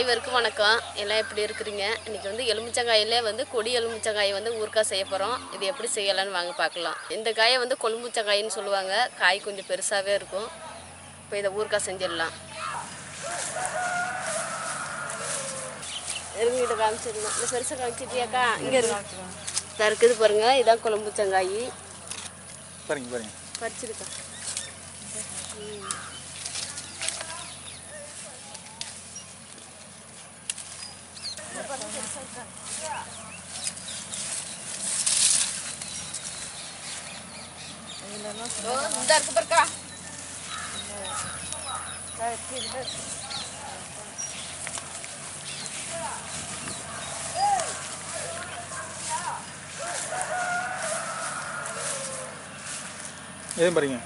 அனைவருக்கும் வணக்கம். எல்லாம் எப்படி இருக்கிறீங்க? இன்றைக்கி வந்து எலுமிச்சங்காயிலே வந்து கொடி எலுமிச்சங்காயை வந்து ஊறுகாய் செய்ய போகிறோம் இது எப்படி செய்யலாம்னு வாங்க பார்க்கலாம். இந்த காயை வந்து கொழும்புச்சங்காயின்னு சொல்லுவாங்க. காய் கொஞ்சம் பெருசாகவே இருக்கும். இப்போ இதை ஊறுகாய் செஞ்சிடலாம். இருங்கிட்ட காமிச்சிடலாம் இந்த பெருசாக காமிச்சிட்டியாக்கா? இங்கே இருக்கு இதா இருக்குது பாருங்கள் இதான் கொழும்புச்சங்காய். பாருங்க பாருங்க. பறிச்சிருக்கா. இந்த இருக்கு பாருக்கா எதுவும் பாருங்க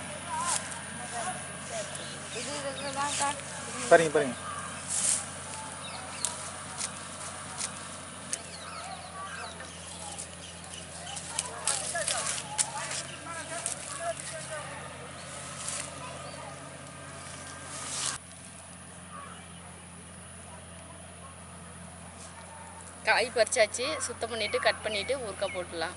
பாருங்க பாருங்க காய் பறிச்சாச்சு. சுத்தம் பண்ணிட்டு கட் பண்ணிட்டு ஊறுகாய் போட்டுடலாம்.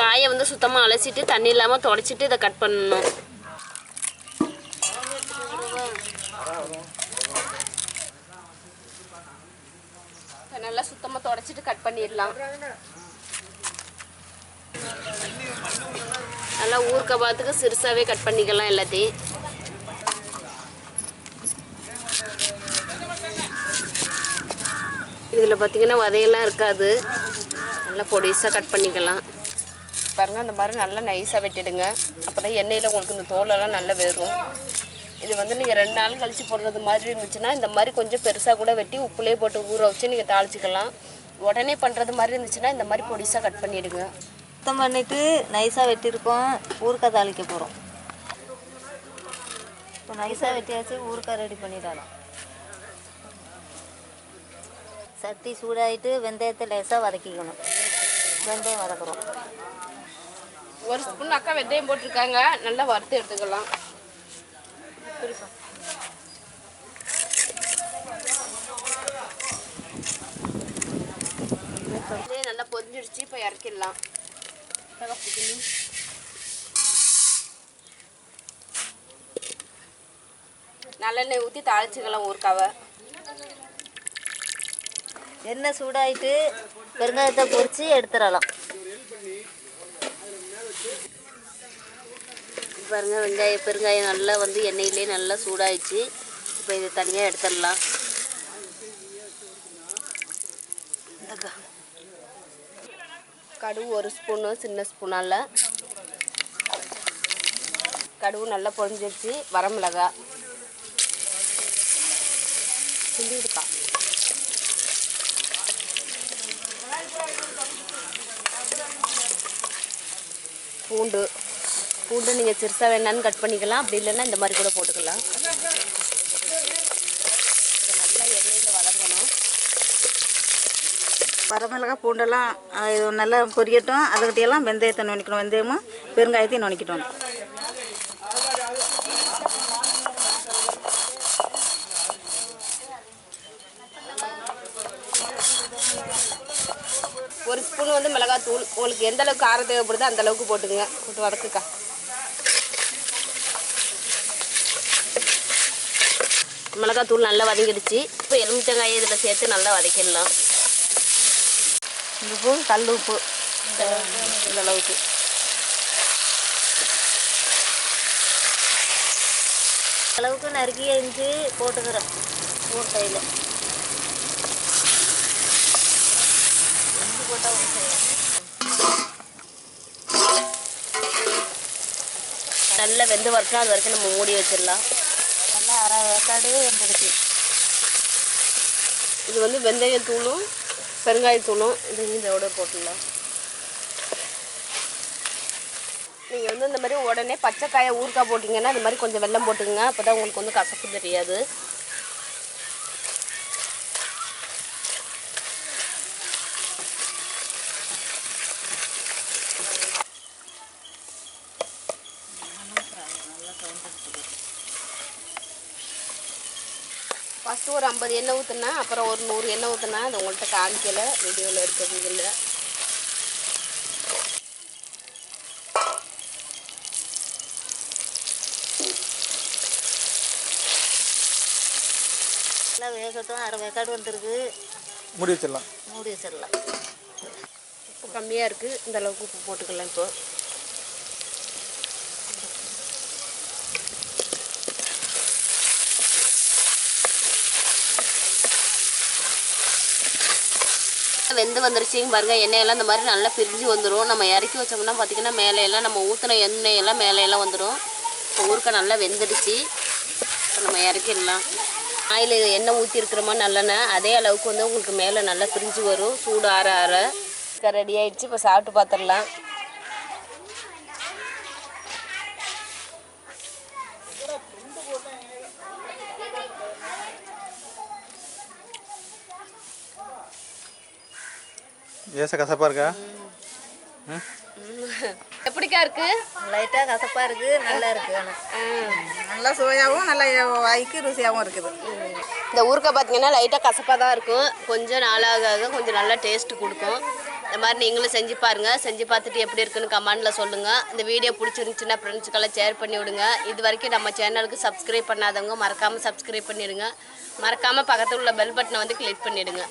காயை வந்து சுத்தமாக அலசிட்டு தண்ணி இல்லாமல் தொடச்சிட்டு இதை கட் பண்ணணும். நல்லா சுத்தமாக தொடச்சிட்டு கட் பண்ணிடலாம். நல்லா ஊறுகாய் பார்த்துக்கு சிறுசாகவே கட் பண்ணிக்கலாம் எல்லாத்தையும். இதில் பார்த்தீங்கன்னா வதையெல்லாம் இருக்காது. நல்லா பொடிசாக கட் பண்ணிக்கலாம். பாருங்க அந்த மாதிரி நல்லா நைஸாக வெட்டிடுங்க. அப்போ தான் எண்ணெயில் உங்களுக்கு இந்த தோலெல்லாம் நல்லா வேகும். இது வந்து நீங்கள் ரெண்டு நாள் கழித்து போடுறது மாதிரி இருந்துச்சுன்னா இந்த மாதிரி கொஞ்சம் பெருசாக கூட வெட்டி உப்புலேயே போட்டு ஊற வச்சு நீங்கள் தாளிச்சிக்கலாம். உடனே பண்ணுறது மாதிரி இருந்துச்சுன்னா இந்த மாதிரி பொடிசாக கட் பண்ணிவிடுங்க சுத்தம் பண்ணிட்டு நைஸாக வெட்டியிருக்கோம். ஊறுகாய் தாளிக்க போகிறோம் இப்போ நைஸாக வெட்டியாச்சு ஊறுகாய் ரெடி பண்ணிடலாம். சட்டி சூடாயிட்டு வெந்தயத்தை லேசாக வதக்கிக்கணும். வெந்தயம் வதக்குறோம். ஒரு ஸ்பூன் அக்கா வெந்தயம் போட்டிருக்காங்க. நல்லா வறுத்து எடுத்துக்கலாம். நல்லா பொரிஞ்சிடுச்சு இப்போ இறக்கிடலாம். நல்லெண்ணெய் ஊற்றி தாளிச்சுக்கலாம் ஊறுக்காவை எண்ணெய் சூடாயிட்டு பெருங்காயத்தை பொறிச்சு எடுத்துடலாம். பாருங்க வெங்காயம் பெருங்காயம் நல்லா வந்து எண்ணெயிலே நல்லா சூடாயிடுச்சு. இப்போ இது தனியாக எடுத்துடலாம். இந்தக்கா. கடுகு ஒரு ஸ்பூனு சின்ன ஸ்பூனால் கடுகு நல்லா பொரிஞ்சிருச்சு வரமிளகா சிந்தி விடுக்கா பூண்டு. பூண்டு நீங்கள் சிறுசாக வேணான்னு கட் பண்ணிக்கலாம். அப்படி இல்லைன்னா இந்த மாதிரி கூட போட்டுக்கலாம் இதை நல்லா எண்ணெயில் வதங்கணும் வரமிளகா பூண்டெல்லாம் இது நல்லா பொரியட்டும். அதுக்கிட்டையெல்லாம் வெந்தயத்தை நுணிக்கணும். வெந்தயமும் பெருங்காயத்தையும் நுணிக்கிட்டோம். ஒரு ஸ்பூன் வந்து மிளகாய் தூள் உங்களுக்கு எந்த அளவுக்கு காரம் தேவைப்படுதோ அந்த அளவுக்கு போட்டுங்க போட்டு வதக்குக்கா. மிளகாய் தூள் நல்லா வதங்கிடுச்சு. இப்போ எலுமிச்சங்காயை இதில் சேர்த்து நல்லா வதக்கிடலாம். இந்த உப்பு கல் உப்பு இந்த அளவுக்கு. அளவுக்கு நறுக்கி அரிஞ்சு போட்டுக்கிறோம் ஊட்டையில் இஞ்சி போட்டால் நல்லா வெந்து வரட்டும் அது வரைக்கும் நம்ம மூடி வச்சிடலாம். நல்லா அரை வேக்காடு வெந்துடுச்சு. இது வந்து வெந்தயத்தூளும் பெருங்காயத்தூளும் இது இதோட போட்டுடலாம். நீங்கள் வந்து இந்த மாதிரி உடனே பச்சைக்காயை ஊறுக்காய் போட்டிங்கன்னா இந்த மாதிரி கொஞ்சம் வெள்ளம் போட்டுக்கங்க. அப்போ தான் உங்களுக்கு வந்து கசப்பு தெரியாது. ஃபஸ்ட்டு ஒரு ஐம்பது எண்ணெய் ஊற்றுனா அப்புறம் ஒரு நூறு எண்ணெய் ஊற்றுனா அது உங்கள்கிட்ட காமிக்கல வீடியோவில் இருக்கிறது இல்லை. நல்லா வேகட்டும் அரை வேக்காடு வந்துருக்கு மூடி வச்சிடலாம். மூடி வச்சிடலாம். உப்பு கம்மியாக இருக்குது இந்த அளவுக்கு உப்பு போட்டுக்கலாம் இப்போ. வெந்து வந்துருச்சுங்க பாருங்க எண்ணெயெல்லாம் இந்த மாதிரி நல்லா பிரிஞ்சு வந்துடும் நம்ம இறக்கி வச்சோம்னா பார்த்திங்கன்னா மேலையெல்லாம் நம்ம ஊற்றின எண்ணெயெல்லாம் மேலையெல்லாம் வந்துடும் இப்போ ஊருக்க நல்லா வெந்துடுச்சு. இப்போ நம்ம இறக்கிடலாம். ஆயில் எண்ணெய் ஊற்றிருக்கிறோமா நல்லெண்ணெய். அதே அளவுக்கு வந்து உங்களுக்கு மேலே நல்லா பிரிஞ்சு வரும். சூடு ஆற ஆற. ரெடி ஆகிடுச்சு இப்போ சாப்பிட்டு பார்த்துடலாம் ஏச கசப்பாக இருக்கா? எப்படிக்கா இருக்கு? லைட்டாக கசப்பாக இருக்குது நல்லா இருக்குது ஆனால் நல்லா சுவையாகவும் நல்லா வாய்க்கு ருசியாகவும் இருக்குது. இந்த ஊறுகாய் பார்த்தீங்கன்னா லைட்டாக கசப்பாக தான் இருக்கும். கொஞ்சம் நாளாக ஆக கொஞ்சம் நல்லா டேஸ்ட் கொடுக்கும். இந்த மாதிரி நீங்களும் செஞ்சு பாருங்கள் செஞ்சு பார்த்துட்டு எப்படி இருக்குன்னு கமெண்டில் சொல்லுங்கள் இந்த வீடியோ பிடிச்சிருந்துச்சுன்னா ஃப்ரெண்ட்ஸுக்கெல்லாம் ஷேர் பண்ணி விடுங்க. இது வரைக்கும் நம்ம சேனலுக்கு சப்ஸ்கிரைப் பண்ணாதவங்க மறக்காமல் சப்ஸ்கிரைப் பண்ணிடுங்க. மறக்காமல் பக்கத்தில் உள்ள பெல் பட்டனை வந்து கிளிக் பண்ணிவிடுங்க